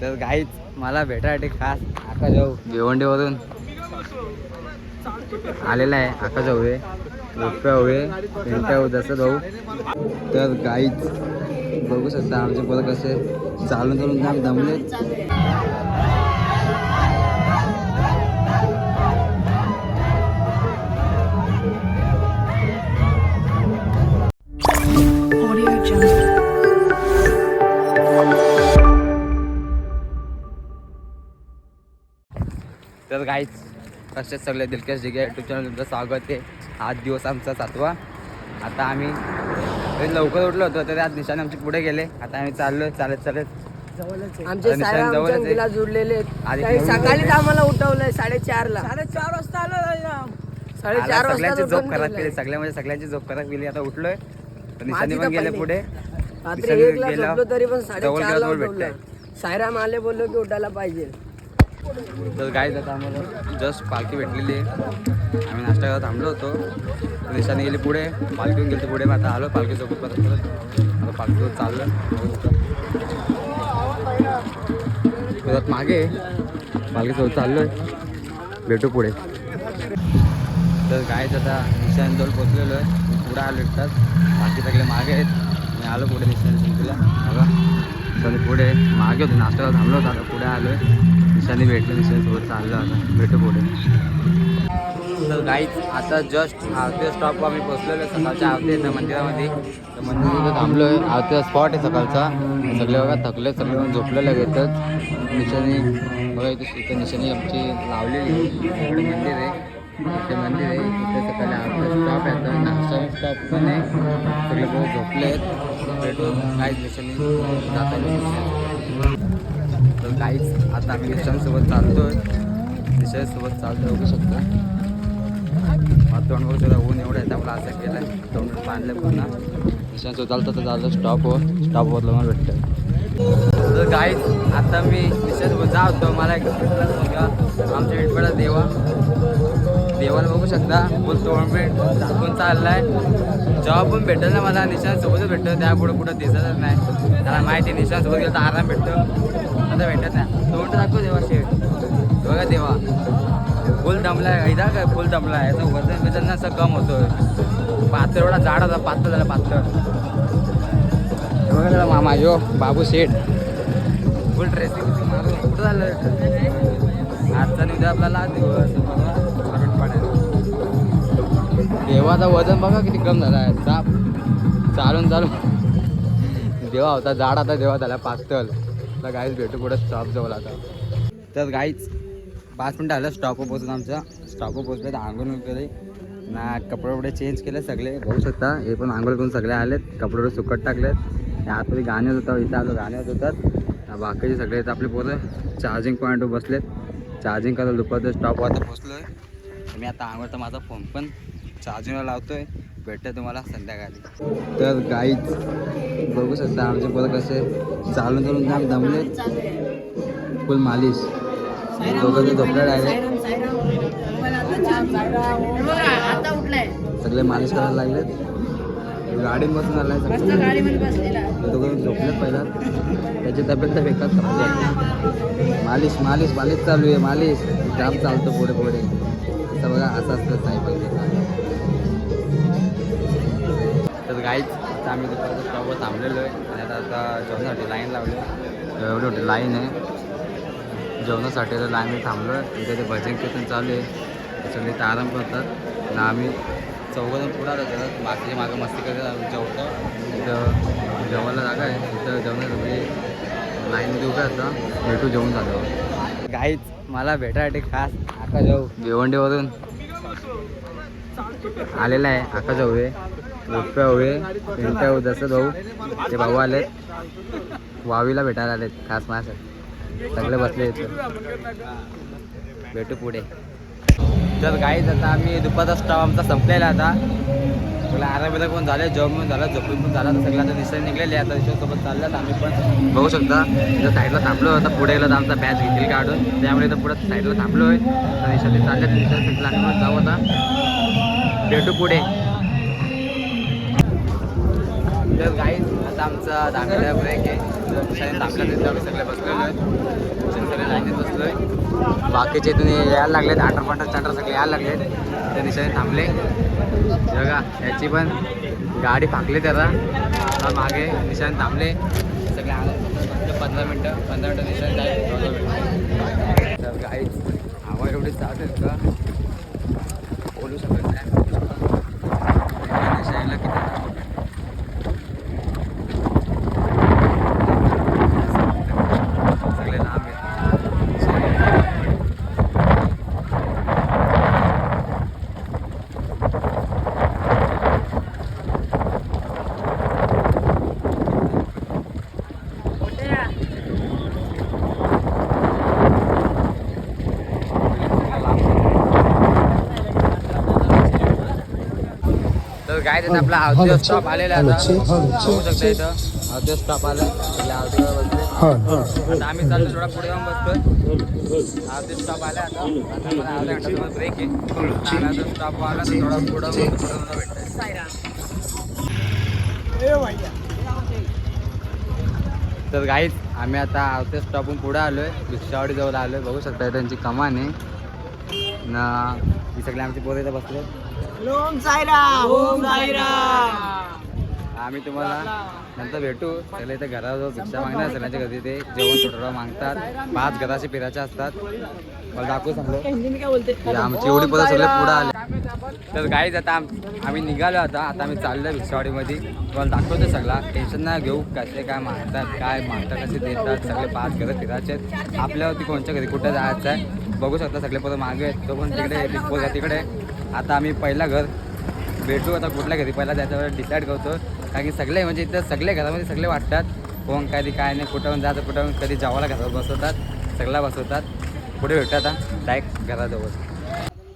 तर गाईच मला भेटायसाठी खास आकाश भाऊ भिवंडीवरून. आलेला आहे आकाश भाऊ आहे रुपया भाऊ आहे पिंट्या भाऊ. तर गाईच बघू शकता आमचे पोरं कसे. चालून चालून जाम दमले तर गाईच कसे सगळे दिलकश जिगे युट्यूब चॅनल तुमचं स्वागत आहे. आज दिवस आमचा सातवा. आता आम्ही लवकर उठलो होतो तर आज निशाने आमचे पुढे गेले. आता आम्ही चाललो चालत चालत. आमचे जुडलेले सकाळीच. आम्हाला उठवलंय साडेचार ला. साडेचार वाजता आलो साडेचार वाजता झोप खराब केली सगळ्या म्हणजे सगळ्यांची झोप खराब केली आता उठलोय. निशाने पण गेले. पुढे. रात्री निशाने एक ला गेला, झोपलो तरी पण साडेचार ला गेला, भेटलाय. सायराम आले बोललो की उठायला पाहिजे. तर काय आता आम्हाला जस्ट पालखी भेटलेली आहे. आम्ही नाश्ता करत थांबलो होतो. निशाने गेली पुढे. पालखी गेली पुढे. मग आता आलो पालखी परत परत. आता पालखीसोबत चाललो परत मागे. चाललो आहे भेटू पुढे. तर गायच आता निशांजवळ पोचलेलो आहे. पुढे आलो एकटाच. बाकी सगळे मागे आहेत. मी आलो पुढे निशाने तुला बघा. तर पुढे. मागे होतो. नाश्त्याला थांबलो होतो. आता पुढे आलो आहे निशाने भेटलं निशाणीसोबत चाललं आता. भेटू पुढे. तर गाईच आता जस्ट आरती स्टॉपवर आम्ही पोचलेलो आहे सकाळच्या आरती येतं मंदिरामध्ये. तर मंदिरात थांबलो आहे. आरतीचा स्पॉट आहे सकाळचा. सगळे बघा थकले सगळे पण झोपलेले घेतच निशाने बघा इथे इथे निशाणी आमची लावलेली इकडे मंदिर आहे. इथे मंदिर आहे. इथे सकाळी आरती स्टॉप आहे. आता नाश्ता स्टॉप पण आहे. सगळे लोक झोपले आहेत. भेटून काहीच निशाणी जाता काहीच आता आम्ही निशांसोबत चालतोय. निशांसोबत चालतो बघू शकतो. वातावरण बघू शकता ऊन एवढं आहे त्यामुळे असं केलं आहे तोंड बांधलं पुन्हा. निशांसोबत चालतं तर चालतं स्टॉपवर स्टॉपवर मला भेटतं तर काहीच आता मी निशांसोबत जातो होतो. मला एक मुलगा आमच्या इटपडा देवा. देवाला बघू शकता. फुल तोंडपीठ दाखवून चाललाय. जॉब पण भेटेल ना मला. निशांसोबतच भेटतं त्यापुढे कुठं दिसतच नाही. त्याला माहिती आहे निशांसोबत गेलं तर आराम भेटतो. आता भेटत नाही. तोंड दाखव देवा शेठ. बघा देवा. फुल दबला आहे ऐदा काय फुल दमलाय? याचं वजन बिजन ना असं कम होतोय. पातळ एवढा जाड होता पातळ झाला पातळ. बघा त्याला मामा यो बाबू शेठ. फुल ड्रेसिंग कुठं झालं? आजचा निद्या आपल्याला दिवस. परवा देवाचा वजन बघा किती कम झाला आहे. चाप चालून चालून. देवा होता जाड आता देवा झाला पातळ. तर गाईज भेटू पुढे स्टॉप जवळ आता. तर गाईच पाच मिनटं आलं स्टॉपवर पोचून आमचा. स्टॉपवर पोचलं तर आंघोळ केले ना कपडे वपडे चेंज केले सगळे. बघू शकता हे पण आंघोळ करून सगळे आलेत. कपडे वगैरे सुकट टाकलेत. आतमध्ये गाणे होतं इथं आलो गाणे होत होतात. बाकीचे सगळे इथं आपले पोरं चार्जिंग पॉईंटवर बसलेत. चार्जिंग करायला दुपारचं स्टॉपवर आता पोचलो आहे मी आता आंघोळ तर माझा फोन पण चार्जिंगला लावतो आहे भेटतं तुम्हाला संध्याकाळी. तर गाईच बघू शकता आमचे पोरं कसे चालून चालून जाम दमलेत फुल मालिश. दोघं ते झोपले डायरेक्ट सगळे मालिश करायला लागलेत. गाडीत बसून आलाय सगळं. गाडीमध्ये बसलेला. दोघं झोपलेत पहिला. त्याची तब्येत तर बेकार मालिश मालिश मालिश चालू आहे मालिश. जाम चालतो पुढे पुढे. असं बघा असं असतं सायकल गाईच आता आम्ही दुपारच्या स्टॉपवर थांबलेलो आहे. आणि आता आता जेवणासाठी लाईन लावली एवढी मोठी लाईन आहे. जेवणासाठी तर लाईन थांबलो आहे. तिथे ते भजन कीर्तन चालू आहे. सगळे इथं आराम करतात. आणि आम्ही चौघजण पुढे आलो तर बाकीचे मागं मस्ती करत जेवतो इथं जेवायला जागा आहे. इथं जेवणासाठी लाईनमध्ये उभे असतं भेटू जेवण झालं गाईच मला भेटायसाठी खास आकाश जाऊ भिवंडीवरून आलेला आहे आकाश जाऊ आहे रुपया भाऊ आहे. भाऊ जसं भाऊ. ते भाऊ आलेत. वावीला भेटायला आलेत. खास माझ्यासाठी. सगळे बसले इथं. भेटू पुढे. तर गाईच आता आम्ही दुपारचा स्टॉप आमचा संपलेला आता. सगळं आराम पण झालं जॉब पण झालं झोपून पण झालं. तर सगळं आता निसर्ग निघलेले आता सोबत चालल्यात आम्ही पण. बघू शकता. जर साईडला थांबलो. आता पुढे गेलं तर आमचा बॅच घेतील काढून. त्यामुळे तर पुढे साईडला थांबलो आहे तर निशाने चालल्यात. निसर्ग आम्ही पण जाऊ आता. भेटू पुढे. तर गाई आता आमचा दाखला ब्रेक आहे. दाखला देतो आम्ही सगळे बसलेलो आहे सगळे लाईनीत आहे बाकीचे तुम्ही यायला लागलेत आटर पांटर चांटर सगळे यायला लागलेत. त्या निशाने थांबले. बघा याची पण गाडी फाकली त्याला. आता मागे निशाने थांबले. सगळे आले. पंधरा मिनटं पंधरा मिनटं निशाने जाईल. मिनटं. तर काही हवा एवढी चालते का? बोलू शकत नाही. निशाणेला किती सगळे लांब आहेत तर काय त्याचा आपला अवधी स्टॉप आलेला आहे आता. बघू शकता इथं. अवधी स्टॉप आला. आता आम्ही चाललो थोडा पुढे जाऊन बसतोय अवधी स्टॉप आला आता. आता अर्धा घंटा ब्रेक आहे. स्टॉप आला तर थोडा पुढं पुढं भेटतंय. तर गाईच आम्ही आता आवते स्टॉपहून पुढे आलोय. भिक्षावाडी जवळ आलोय. बघू शकता त्यांची कमान आहे. ना ही सगळी आमची पोरं इथं बसले ओम साईराम ओम साईराम. आम्ही तुम्हाला नंतर भेटू. सगळे इथे घराजवळ भिक्षा मागणार सगळ्यांच्या घरी ते जेवण थोडं मागतात. पाच घराचे फिरायचे असतात. मला दाखवू सांगलो की आमची एवढी पोरं सगळे पुढे आले. तर गाईच आता आम आम्ही निघालो आता. आता आम्ही चाललोय भिक्षावाडीमध्ये. तुम्हाला दाखवतो सगळा. टेन्शन नाही घेऊ. कसे काय मागतात काय मागतात कसे देतात सगळे पाच घरं फिरायचे आहेत. आपल्यावरती कोणच्या घरी कुठं जायचं आहे बघू शकता सगळे पोरं मागे आहेत. तो पण तिकडे तिकडे. आता आम्ही पहिला घर भेटू आता कुठल्या घरी पहिला त्याच्यावर डिसाईड करतो. कारण की सगळे म्हणजे इथं सगळे घरामध्ये सगळे वाटतात. कोण कधी काय नाही कुठं जायचं कुठं कधी जावाला घरात बसवतात सगळ्या बसवतात. पुढे भेटू आता डायरेक्ट घराजवळ.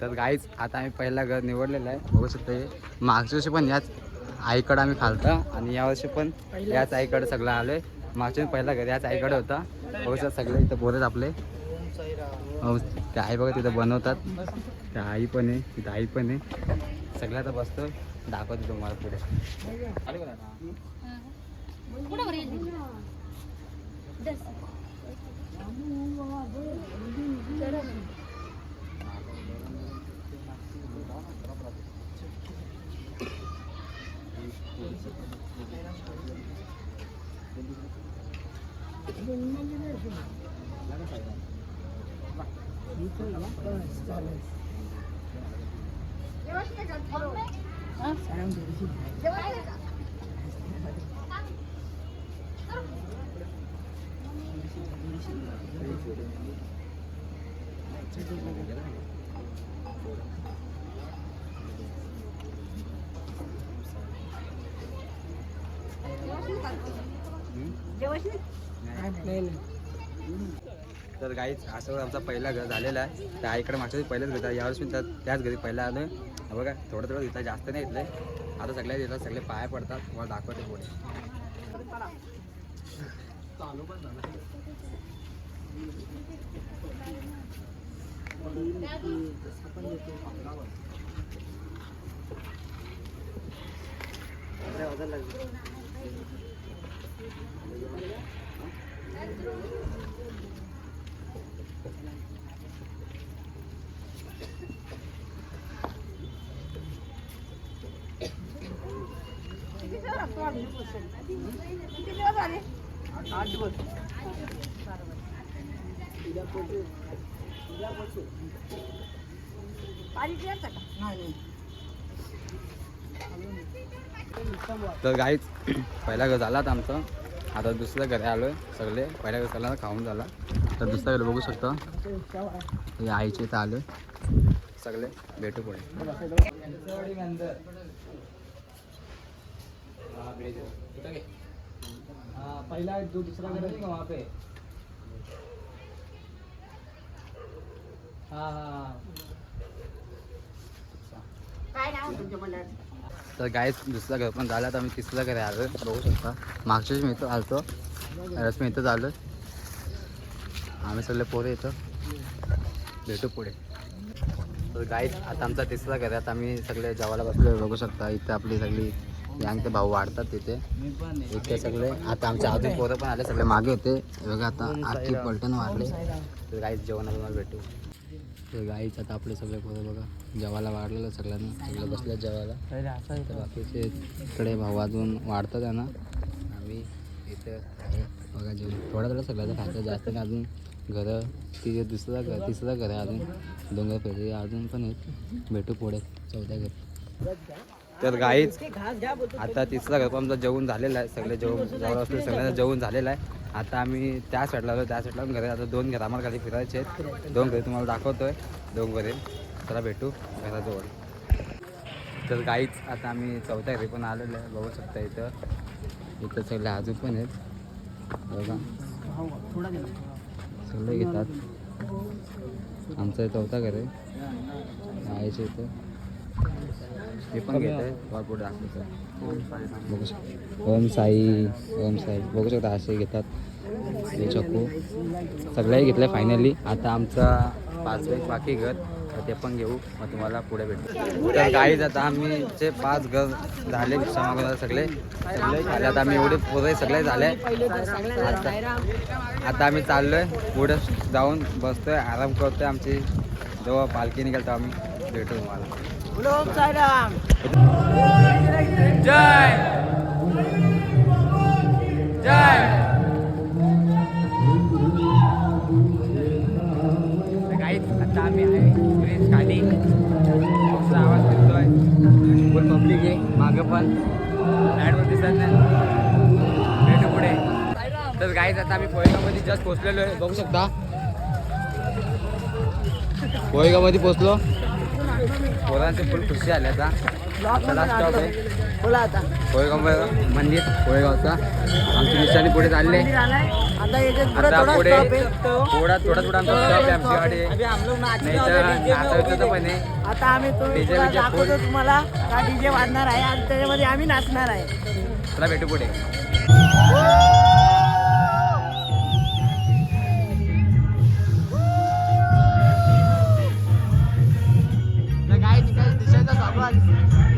तर गाईच आता आम्ही पहिला घर निवडलेलं आहे. बघू शकता हे. मागच्या वर्षी पण याच आईकडं आम्ही खालता आणि यावर्षी पण याच आईकडे सगळं आलोय. मागच्या वेळी पहिला घर याच आईकडे होता. बघू शकता सगळे इथं बोलत आपले. हो त्या आई बघा तिथं बनवतात. त्या आई पण आहे तिथं आई पण आहे. सगळं आता बसतो दाखवतो तुम्हाला पुढे. चालू करा ना. तर गाईच असं आमचा पहिला घर झालेला आहे. त्या आईकडे मागच्या वेळी पहिलेच घेतात यावेळेस मी त्याच घरी पहिला आलो आहे बघा थोडं थोडं इथं जास्त नाही घेतलं आता सगळ्या येतात सगळे पाया पडतात. मला दाखवते पुढे. तर गाईच पहिला घर झालात आमचं. आता दुसऱ्या घरी आलो आहे सगळे. पहिल्या घर झाला खाऊन झाला. तर दुसऱ्या घरी बघू शकता. हे आईचे इथं आलो सगळे भेटू पुढे. पहिला जो दुसरा घर है वहाँ पे हाँ हाँ तर गाईच दुसरा घर पण झाला तर आम्ही तिसरा घरी आलो बघू शकता. मागच्या मी इथं आलतो. रस मी इथंच आलो आम्ही सगळे पोरे येतो भेटू पुढे. तर गाईच आता आमचा तिसरा घर आहे. आता आम्ही सगळे जेवायला बसलो बघू शकता इथं आपली सगळी ते भाऊ वाढतात तिथे. इथे सगळे आता आमचे अजून पोरं पण आले सगळे मागे होते. बघा आता आखी पलटण वाढले. तर गाईच जेवणाला भेटू. तर गाईच आता आपले सगळे पोरं बघा जेवायला वाढलेलं सगळ्यांना. सगळे बसले जेवायला. तर बाकीचे इकडे भाऊ अजून वाढतात आहे ना आम्ही इथं बघा जेवण. थोडा थोडा सगळ्याचं खायचं. जास्त नाही अजून घरं ती दुसरं घर तिसरं घर आहे अजून. डोंगर फेरी अजून पण आहेत. भेटू पुढे. चौथ्या घर. तर गाईच. आता तिसरा घर पण जेवण झालेलं आहे. सगळे जेवण जवळ असले सगळ्यांना जेवण झालेलं आहे. आता आम्ही त्या साईडला आलो. त्या साईडला घरी आता दोन घर आम्हाला खाली फिरायचे आहेत. दोन घरी तुम्हाला दाखवतोय. दोन घरी. चला भेटू घराजवळ. तर गाईच आता आम्ही चौथ्या घरी पण आलेलो आहे. बघू शकता इथं. इथं सगळे अजून पण आहेत. बघा. सगळे घेतात. आमचं चौथा घर आहे. गायचं इथं. हे पण घेत आहे बघू शकता ओम साई. ओम साई बघू शकता असे घेतात. हे चक्कू सगळंही घेतलं फायनली आता आमचा पाच एक बाकी घर ते पण घेऊ. मग तुम्हाला पुढे भेटू. तर गाईज आता आम्ही जे पाच घर झाले समागम सगळे सगळे झाले. आता आम्ही एवढे पुरे सगळे झाले. आता आता आम्ही चाललोय पुढे जाऊन बसतोय आराम करतोय आमची. जेव्हा पालखी निघाल आम्ही भेटू तुम्हाला. बोलो ओम जय. काहीच आता आम्ही आहे ब्रिज खाली पावसाचा आवाज येतोय फुल पब्लिक आहे मागं पण. लाईटवर दिसत नाही पुढे. तर गाईच आता आम्ही पोयगावमध्ये जस्ट पोहोचलेलो आहे. बघू शकता. पोयगावमध्ये पोहोचलो. पोरांचे फुल खुशी आली आता. चला स्टॉप आहे. बोला आता. कोळेगाव मंदिर कोळेगावचा. आमची निशाणी पुढे चालले. आता याच्यात पुढे आता थोडा पुढे stop आहे. थोडा थोडा थोडा आमचा स्टॉप आहे आमची गाडी. नाही तर नाचायचं पण आहे आता आम्ही तो DJ तुला बीजे दाखवतो. तुम्हाला का डीजे वाजणार आहे आणि त्याच्यामध्ये आम्ही नाचणार आहे. चला भेटू पुढे. ಪರವಾಗಿಲ್ಲ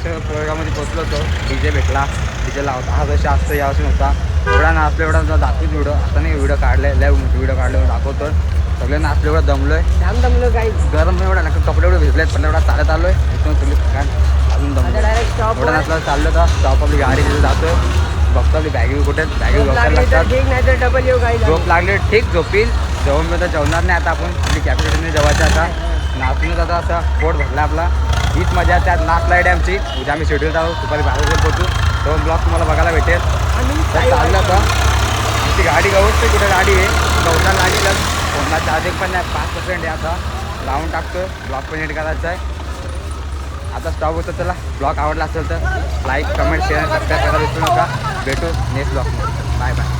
अशा प्रोग्राममध्ये पोचलो होतो. डी जे भेटला डी जे लावता. हा जशी असतं यावर्षी नव्हता. एवढा नाचलो एवढा तुला दाखवून व्हिडिओ आता नाही व्हिडिओ काढले लय व्हिडिओ काढले दाखवतो. सगळे नाचले एवढं दमलोय. जाम दमलो काही गरम एवढा कपडे एवढे भिजलेत पण एवढा चालत आलोय. इथून ठिकाण अजून दमलो एवढा नाचला चाललं का स्टॉप आपली गाडी तिथे जातोय. बघतो आपली बॅगी कुठे बॅगी तर लागतात. तर डबल येऊ काही झोप लागली ठीक झोपील. जेवण मी तर जेवणार नाही आता आपण. आपली कॅपॅसिटीने जेवायचं आता. नाचूनच आता असं पोट भरला आपला. हीच मजा त्यात नाच लाइट आहे आमची. उद्या आम्ही शेड्यूल जाऊ. दुपारी बारा वाजता पोहोचू. तो ब्लॉग तुम्हाला बघायला भेटेल. तर चाललं आमची गाडी गवत कुठे गाडी आहे? गवता लागेलच फोनला चार्जिंग पण नाही. पाच पर्सेंट आहे आता. लावून टाकतो ब्लॉग पण एडिट करायचा आहे. आता स्टॉप होतं. चला ब्लॉग आवडला असेल तर लाईक कमेंट शेअर सबस्क्राईब करायला विसरू नका. भेटू नेक्स्ट ब्लॉग बाय बाय